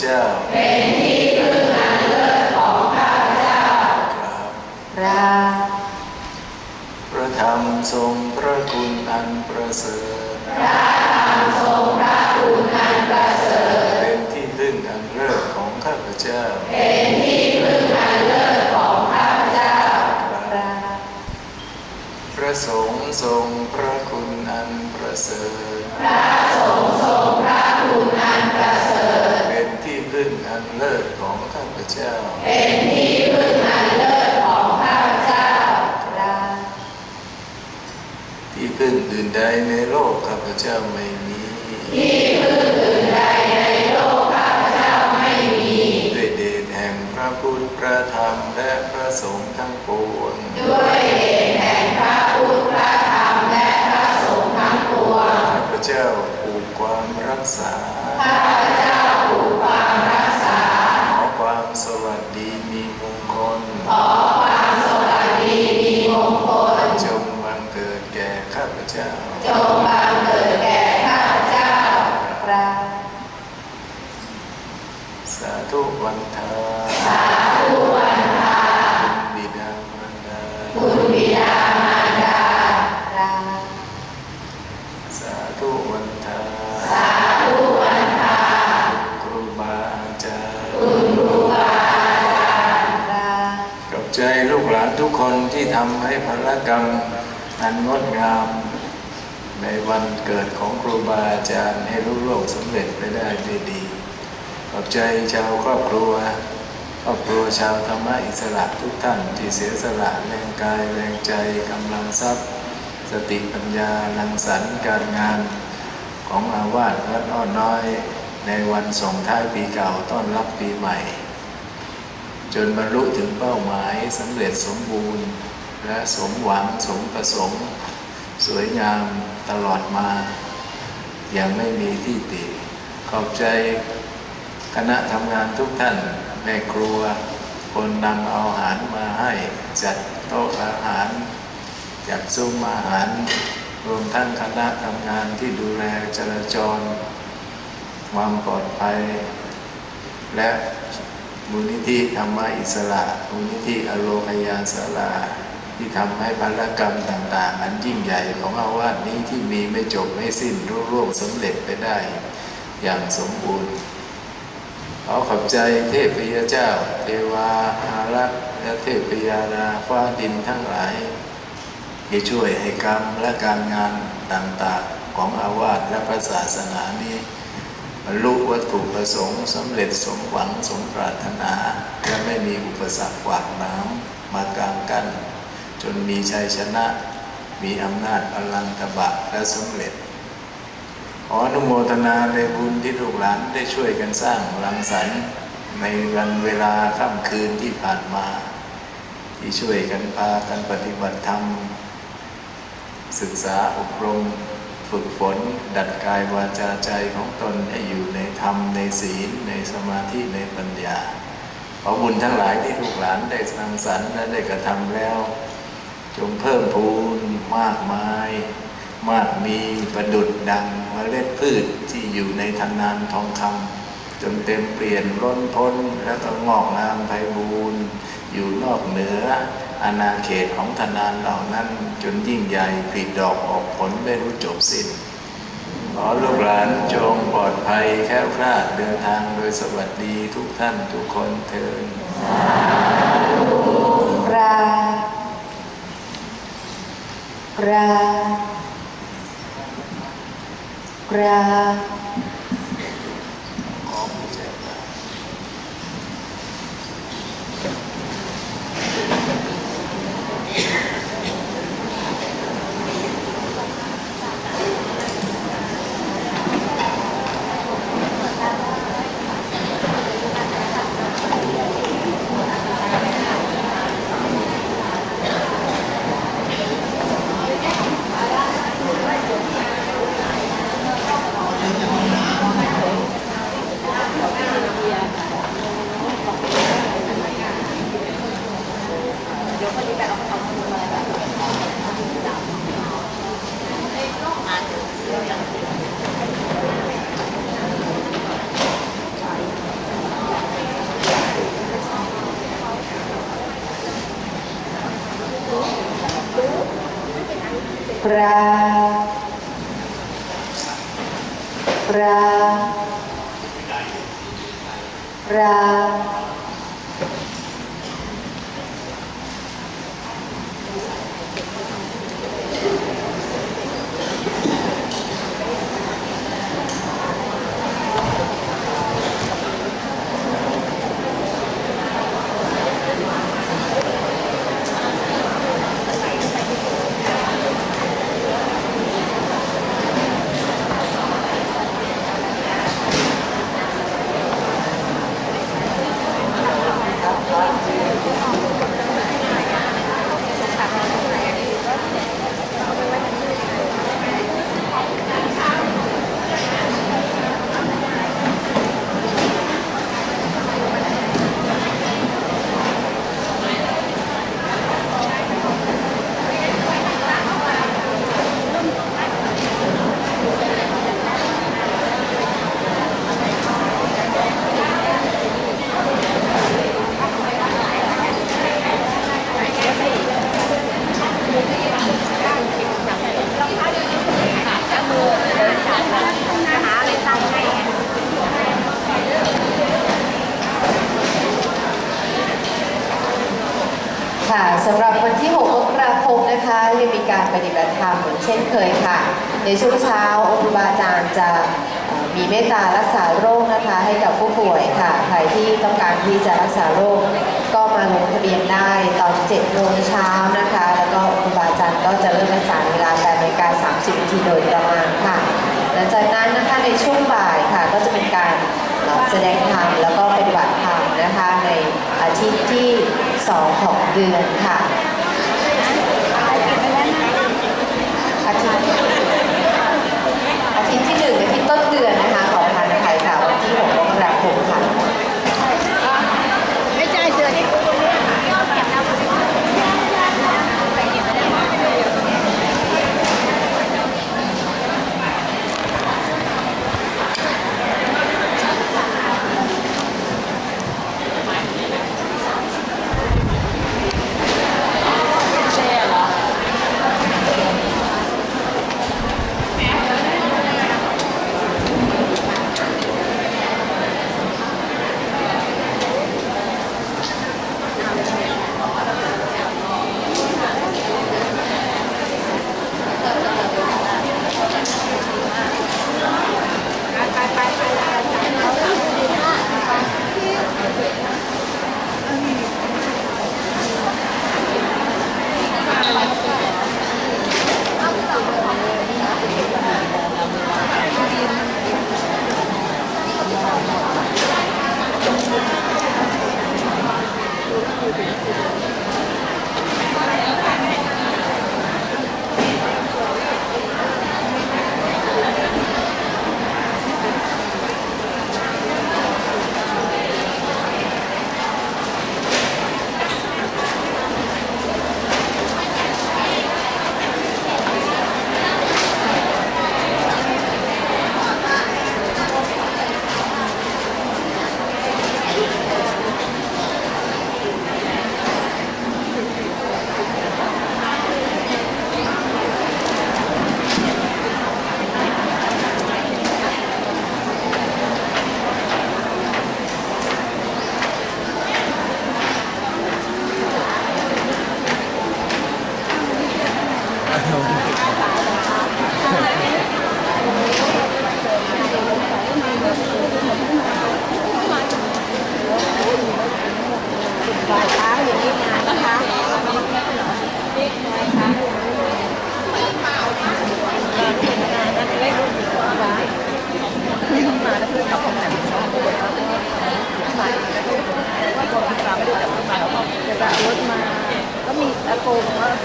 เจ้า เป็นที่พึ่งอันเลิศของข้าพเจ้าครับพระธรรมทรงพระคุณอันประเสริฐเป็นที่พึ่งอันเลิศของข้าพเจ้า เป็นที่พึ่งอันเลิศของข้าพเจ้าครับพระสงฆ์ทรงพระคุณอันประเสริฐ เป็นที่พึ่งอันเลิศของข้าพเจ้าครับที่พึ่งอื่นใดในโลกข้าพเจ้าไม่มี ที่พึ่งอื่นใดในโลกข้าพเจ้าไม่มีด้วยเดชแห่งพระพุทธพระธรรมและพระสงฆ์ทั้งปวงด้วยเดชแห่งพระพุทธพระธรรมและพระสงฆ์ทั้งปวงข้าพเจ้าผูกความรักษาข้าพเจ้าผูก ความรักษา ขอความสวัสดีมีมงคลจงบังเกิดแก่ข้าพเจ้าครับ สาธุวันทาสาธุวันทาบิดามารดาครับ ใจลูกหลานทุกคนที่ทำให้พลกรรมอันงดงาม ในวันเกิดของครูบาอาจารย์ให้รุ่งโรจน์สำเร็จไปได้ด้วยดี ขอบใจชาวครอบครัว ครอบครัวชาวธรรมะอิสระทุกท่านที่เสียสละแรงกายแรงใจกำลังทรัพย์ สติปัญญาลังสรรค์การงานของอาวาสวัดอ้อน้อย ในวันส่งท้ายปีเก่าต้อนรับปีใหม่ จนบรรลุถึงเป้าหมายสำเร็จสมบูรณ์ และสมหวังสมประสงค์ สวยงามตลอดมา อย่างไม่มีที่ติ ขอบใจคณะทำงานทุกท่านแม่ครัว คนนำเอาอาหารมาให้จัดโต๊ะอาหาร จัดซุ้มอาหาร รวมทั้งคณะทำงานที่ดูแลจราจร ความปลอดภัย และ มูลนิธิธรรมอิสระมูลนิธิอโลคยาสาราที่ทำให้ภารกรรมต่าง ๆ อันยิ่งใหญ่ของอาวาสนี้ที่มีไม่จบไม่สิ้นรุ่ร่วงสำเร็จไปได้อย่างสมบูรณ์ขอขอบใจเทพยเจ้า เทวาอารักษ์และเทพยานาฟ้าดินทั้งหลายที่ช่วยให้กรรมและการงานต่าง ๆ ของอาวาสและพระศาสนานี้ บรรลุวัตถุประสงค์สำเร็จสมหวังสมปรารถนา และไม่มีอุปสรรคขวากน้ำมากลางกัน จนมีชัยชนะ มีอำนาจพลังตบะและสำเร็จ ขออนุโมทนาในบุญที่ลูกหลานได้ช่วยกันสร้างรังสรรค์ในวันเวลาค่ำคืนที่ผ่านมา ที่ช่วยกันพากันปฏิบัติธรรม ศึกษาอบรม ฝึกฝน ดัดกายวาจาใจของตนให้อยู่ในธรรมในศีล ในสมาธิในปัญญาขอบุญทั้งหลายที่ลูกหลานได้สร้างสรรค์และได้กระทำแล้ว จงเพิ่มพูนมากมาย มากมีประดุดดังเมล็ดพืชที่อยู่ในทนานทองคำจนเต็มเปลี่ยนล้นพ้นแล้วก็งอกงามไพบูรณ์อยู่นอกเหนือ อาณาเขตของทนานเหล่านั้นจนยิ่งใหญ่ผลิดอกออกผลไม่รู้จบสิ้นขอลูกหลานจงปลอดภัยแค้วคลาดเดินทางโดยสวัสดีทุกท่านทุกคนเทินครับครับครับ ขอผู้ใจกล้า เดี๋ยวคนนี้ไปเอาเอาเอา พราบกราบกราบ ค่ะสำหรับวันที่ 6 มกราคมนะคะยังมีการปฏิบัติธรรมเหมือน เช่นเคยค่ะ ในช่วงเช้าองค์ครูบาอาจารย์จะมีเมตตารักษาโรคนะคะให้กับผู้ป่วยค่ะ ใครที่ต้องการที่จะรักษาโรคก็มาลงทะเบียนได้ตอน7โมงเช้านะคะ แล้วก็องค์ครูบาอาจารย์ก็จะเริ่มรักษาเวลา8นาฬิกา30นาทีโดยประมาณค่ะ หลังจากนั้นนะคะในช่วงบ่ายค่ะก็จะเป็นการแสดงธรรมแล้วก็ปฏิบัติธรรมนะคะในอาทิตย์ที่ 2 ของเดือนค่ะ อ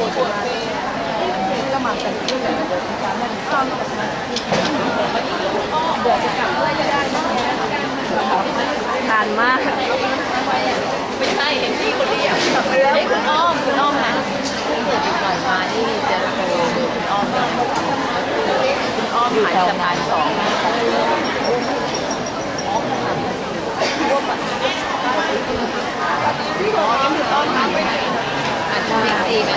นที่แบบเดินทางมันข้ามกับมาเดี๋ยวจะกลับด้วยก็ได้นะทานมากไม่ใช่เห็นพี่คนเรียกเอ้ยคุณอ้อมคุณอ้อมนะเพิ่งเกิดปล่อยมานี่จะโทรคุณอ้อมเนี่ยคุณอ้อมผ่านสะพานสองอ๋อยังอยู่ต้นทางไปไหนอะ บิ๊กซีไหม